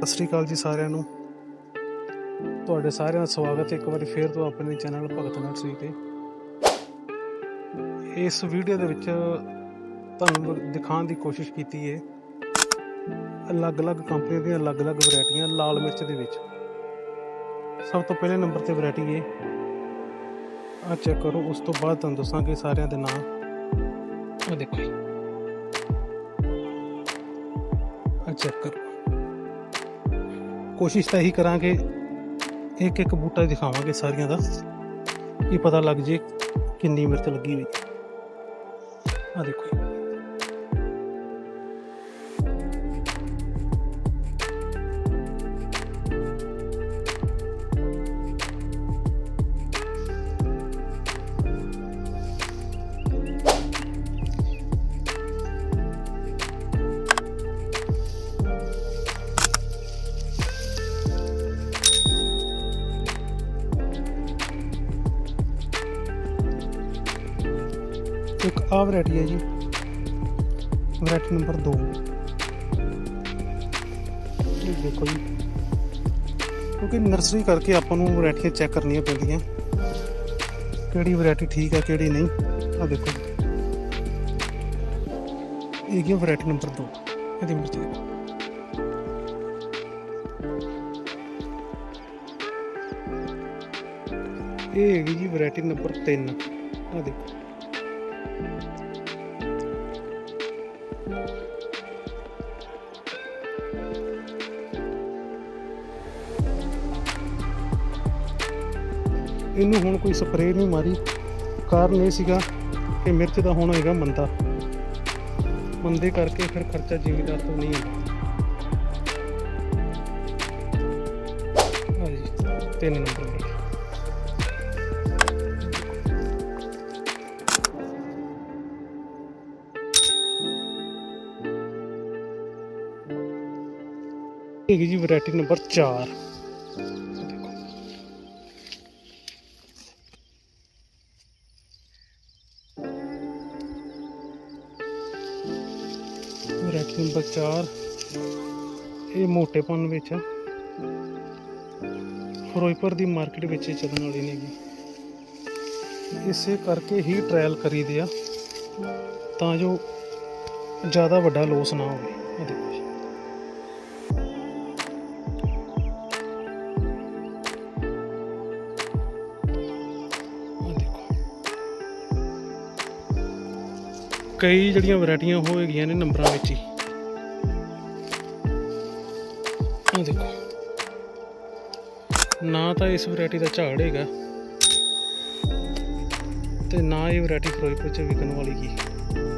ਸਤਿ ਸ਼੍ਰੀ ਅਕਾਲ ਜੀ ਸਾਰਿਆਂ ਨੂੰ। ਤੁਹਾਡੇ ਸਾਰਿਆਂ ਦਾ ਸਵਾਗਤ ਹੈ ਇੱਕ ਵਾਰੀ ਫੇਰ ਤੋਂ ਆਪਣੇ ਚੈਨਲ ਭਗਤ ਨਰਸਰੀ ਤੇ। ਇਸ ਵੀਡੀਓ ਦੇ ਵਿੱਚ ਤੁਹਾਨੂੰ ਦਿਖਾਉਣ ਦੀ ਕੋਸ਼ਿਸ਼ ਕੀਤੀ ਹੈ। ਅਲੱਗ-ਅਲੱਗ ਕੰਪਨੀਆਂ ਦੀਆਂ ਅਲੱਗ-ਅਲੱਗ ਵੈਰਾਈਟੀਆਂ ਲਾਲ ਮਿਰਚ ਦੇ ਵਿੱਚ। ਸਭ ਤੋਂ ਪਹਿਲੇ ਨੰਬਰ ਤੇ ਵੈਰਾਈਟੀ ਹੈ। ਆ ਚੈੱਕ ਕਰੋ, ਉਸ ਤੋਂ ਬਾਅਦ ਤੁਹਾਨੂੰ ਦੱਸਾਂਗੇ ਸਾਰਿਆਂ ਦੇ ਨਾਮ ਆ ਦੇਖੋ ਜੀ। ਆ ਚੈੱਕ ਕਰੋ। ਕੋਸ਼ਿਸ਼ ਤਾਂ ਇਹੀ ਕਰਾਂਗੇ ਇੱਕ ਇੱਕ ਬੂਟਾ ਦਿਖਾਵਾਂਗੇ ਸਾਰੀਆਂ ਦਾ ਕੀ ਪਤਾ ਲੱਗ ਜੇ ਕਿੰਨੀ ਮਿਰਚ ਲੱਗੀ ਹੋਈ ਆ ਦੇਖੋ। ਆਹ ਇੱਕ ਵੈਰਾਈਟੀ ਹੈ ਜੀ। ਵੈਰਾਈਟੀ ਨੰਬਰ 2 ਇਹ ਦੇਖੋ ਜੀ। ਕਿਉਂਕਿ ਨਰਸਰੀ ਕਰਕੇ ਆਪਾਂ ਨੂੰ ਵੈਰਾਈਟੀਆਂ ਚੈੱਕ ਕਰਨੀਆਂ ਪੈਂਦੀਆਂ। ਕਿਹੜੀ ਵੈਰਾਈਟੀ ਠੀਕ ਹੈ, ਕਿਹੜੀ ਨਹੀਂ। ਆ ਦੇਖੋ ਜੀ। ਇਹ ਕੀ ਵੈਰਾਈਟੀ ਨੰਬਰ 2 ਇਹਦੀ ਮਿਰਚ ਦੇਖੋ। ਇਹ ਹੈਗੀ ਜੀ ਵੈਰਾਈਟੀ ਨੰਬਰ 3 ਆ ਦੇਖੋ। ਇਹਨੂੰ ਹੁਣ ਕੋਈ ਸਪਰੇਅ ਨਹੀਂ ਮਾਰੀ। ਕਾਰਨ ਇਹ ਸੀਗਾ ਕਿ ਮਿਰਚ ਦਾ ਹੁਣ ਹੋਏਗਾ ਮੰਦਾ। ਮੰਦੇ ਕਰਕੇ ਫਿਰ ਖਰਚਾ ਜ਼ਿਮੀਦਾਰ ਤੋਂ ਨਹੀਂ ਹੁੰਦਾ ਆ ਤਿੰਨ ਨੰਬਰ ਮਿਰਚ। ਹੈਗੀ ਜੀ ਵੈਰਾਈਟੀ ਨੰਬਰ 4 ਨੰਬਰ 4 ਇਹ ਮੋਟੇਪਨ ਵਿੱਚ ਫਿਰੋਜ਼ਪੁਰ ਦੀ ਮਾਰਕੀਟ ਵਿੱਚ ਇਹ ਚੱਲਣ ਵਾਲੀ ਨੇਗੀ। ਇਸੇ ਕਰਕੇ ਹੀ ਟ੍ਰਾਇਲ ਕਰੀਦੇ ਆ। ਤਾਂ ਜੋ ਜ਼ਿਆਦਾ ਵੱਡਾ ਲੋਸ ਨਾ ਹੋਵੇ। ਇਹ ਦੇਖੋ। ਕਈ ਜਿਹੜੀਆਂ ਵੈਰਾਈਟੀਆਂ ਉਹ ਹੈਗੀਆਂ ਨੇ ਨੰਬਰਾਂ ਵਿੱਚ ਹੀ। ਆਹ ਦੇਖੋ। ਨਾ ਤਾਂ ਇਸ ਵੈਰਾਈਟੀ ਦਾ ਝਾੜ ਹੈਗਾ ਤੇ ਨਾ ਇਹ ਵੈਰਾਈਟੀ ਫਿਰੋਜ਼ਪੁਰ ਚ ਵਿਕਣ ਵਾਲੀ ਕੀ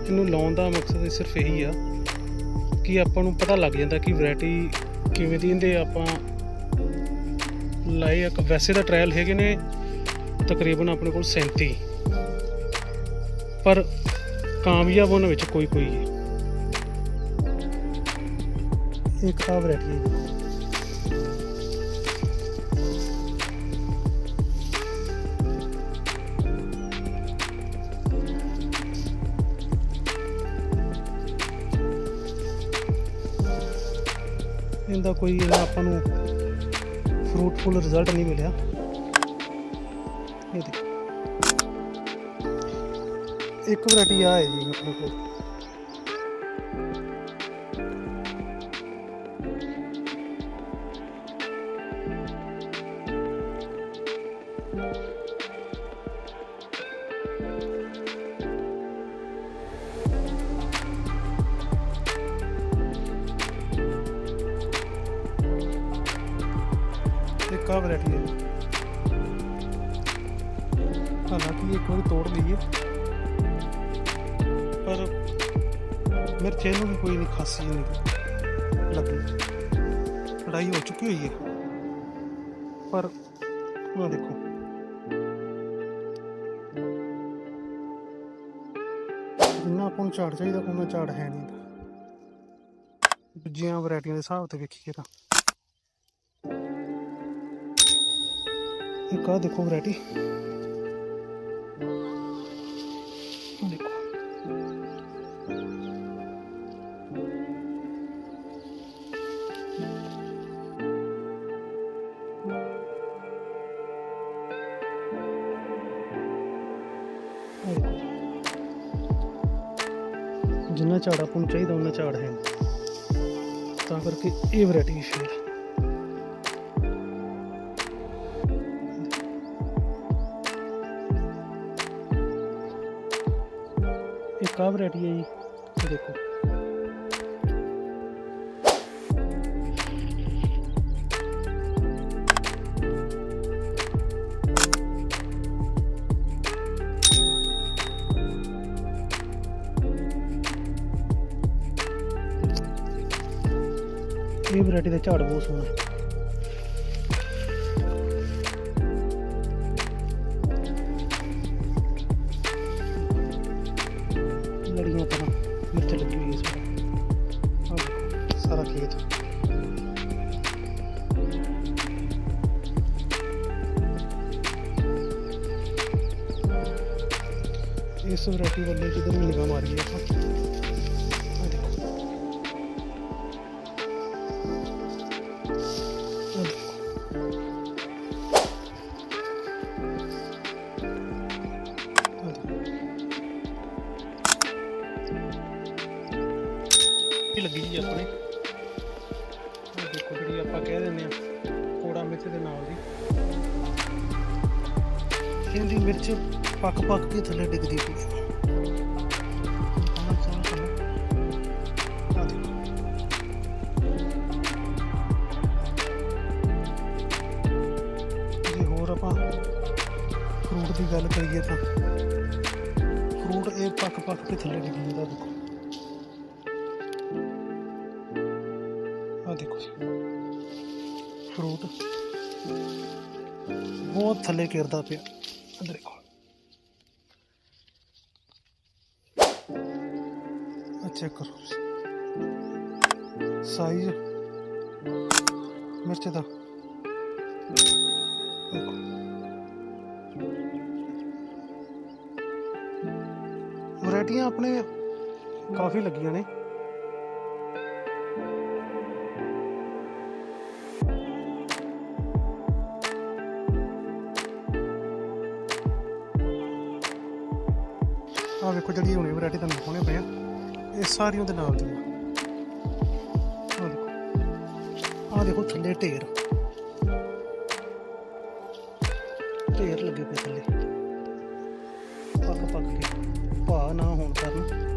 ਇਹਨੂੰ ਲਾਉਣ ਦਾ ਮਕਸਦ ਸਿਰਫ ਇਹੀ ਆ ਕਿ ਆਪਾਂ ਨੂੰ ਪਤਾ ਲੱਗ ਜਾਂਦਾ ਕਿ ਵੈਰਾਈਟੀ ਕਿਵੇਂ ਦੀ ਇਹਦੇ ਆਪਾਂ ਲਾਏ ਇੱਕ ਵੈਸੇ ਦਾ ਟ੍ਰਾਇਲ ਹੈਗੇ ਨੇ ਤਕਰੀਬਨ ਆਪਣੇ ਕੋਲ 37 ਪਰ ਕਾਮਯਾਬ ਉਹਨਾਂ ਵਿੱਚ ਕੋਈ ਕੋਈ ਹੈ ਇੱਕ ਆ ਵੈਰਾਈਟੀ ਹੈ ਇਹਦਾ ਕੋਈ ਆਪਾਂ ਨੂੰ ਫਰੂਟਫੁਲ ਰਿਜ਼ਲਟ ਨਹੀਂ ਮਿਲਿਆ। ਇਹ ਦੇਖੋ। ਇੱਕ ਵੈਰਾਈਟੀ ਆ ਹੈ ਜੀ ਆਪਣੇ ਕੋਲ। ਇੱਕ ਆ ਵੈਰਾਈਟੀ ਹੈ ਜੀ। ਹਾਲਾਂਕਿ ਇੱਕ ਵਾਰੀ ਤੋੜ ਲਈਏ। ਪਰ ਮਿਰਚ ਇਹਨੂੰ ਵੀ ਕੋਈ ਨਹੀਂ ਖਾਸੀ ਨਹੀਂ ਲੱਗੀ। ਲੜਾਈ ਹੋ ਚੁੱਕੀ ਹੋਈ ਹੈ। ਪਰ ਉਹ ਦੇਖੋ। ਜਿੰਨਾ ਆਪਾਂ ਨੂੰ ਝਾੜ ਚਾਹੀਦਾ ਉਹਨਾਂ ਝਾੜ ਹੈ ਨਹੀਂ। ਦੂਜੀਆਂ ਵੈਰਾਈਟੀਆਂ ਦੇ ਹਿਸਾਬ ਤੇ ਵੇਖੀਏ ਤਾਂ। ਇੱਕ ਆ ਦੇਖੋ ਵੈਰਾਈਟੀ। ਜਿੰਨਾ ਝਾੜ ਆਪਾਂ ਨੂੰ ਚਾਹੀਦਾ ਉਹਨਾਂ ਝਾੜ ਹੈ। ਤਾਂ ਕਰਕੇ ਇਹ ਵੈਰਾਈਟੀ ਸ਼ੇਅਰ ਇੱਕ ਆ ਵੈਰਾਈਟੀ ਹੈ ਜੀ? ਇਹ ਦੇਖੋ। ਇਹ ਵੈਰਾਈਟੀ ਦਾ ਝਾੜ ਬਹੁਤ ਸੋਹਣਾ। ਇਸ ਵੈਰਾਈਟੀ ਵੱਲੇ ਜਿੱਧਰ ਵੀ ਨਿਗਾਹ ਮਾਰੀਏ ਆਪਾਂ ਲੱਗੀ ਜੀ ਆਪਣੇ। ਦੇਖੋ ਜਿਹੜੀ ਆਪਾਂ ਕਹਿ ਦਿੰਦੇ ਆ ਕੋੜਾ ਮਿਰਚ ਦੇ ਨਾਲ ਦੀ। ਇਹਦੀ ਮਿਰਚ ਪੱਕ ਪੱਕ ਕੇ ਥੱਲੇ ਡਿੱਗਦੀ ਪਈ। ਹੈ ਹੋਰ ਆਪਾਂ ਫਰੂਟ ਦੀ ਗੱਲ ਕਰੀਏ ਤਾਂ ਫਰੂਟ ਇਹ ਪੱਕ ਪੱਕ ਕੇ ਥੱਲੇ ਡਿੱਗ ਜਾਂਦਾ ਦੇਖੋ। ਆ ਦੇਖੋ ਫਰੂਟ ਬਹੁਤ ਥੱਲੇ ਗਿਰਦਾ ਪਿਆ। ਅੰਦਰ ਦੇਖੋ ਆ ਚੈੱਕ ਕਰੋ ਸਾਈਜ਼ ਮਿਰਚ ਦਾ ਦੇਖੋ ਵੈਰਾਈਟੀਆਂ ਆਪਣੇ ਕਾਫੀ ਲੱਗੀਆਂ ਨੇ ਆ ਵੇਖੋ ਜਿਹੜੀ ਹੁਣੇ ਵੈਰਾਈਟੀ ਤੁਹਾਨੂੰ ਦਿਖਾਉਣੇ ਪਏ ਆ। ਇਹ ਸਾਰੀਆਂ ਦੇ ਨਾਲ ਦੀਆਂ ਆ ਦੇਖੋ। ਆ ਦੇਖੋ ਥੱਲੇ ਢੇਰ। ਢੇਰ ਲੱਗੇ ਪਏ ਥੱਲੇ। ਪੱਕ ਪੱਕ ਕੇ। ਭਾਅ ਨਾ ਹੋਣ ਕਾਰਨ।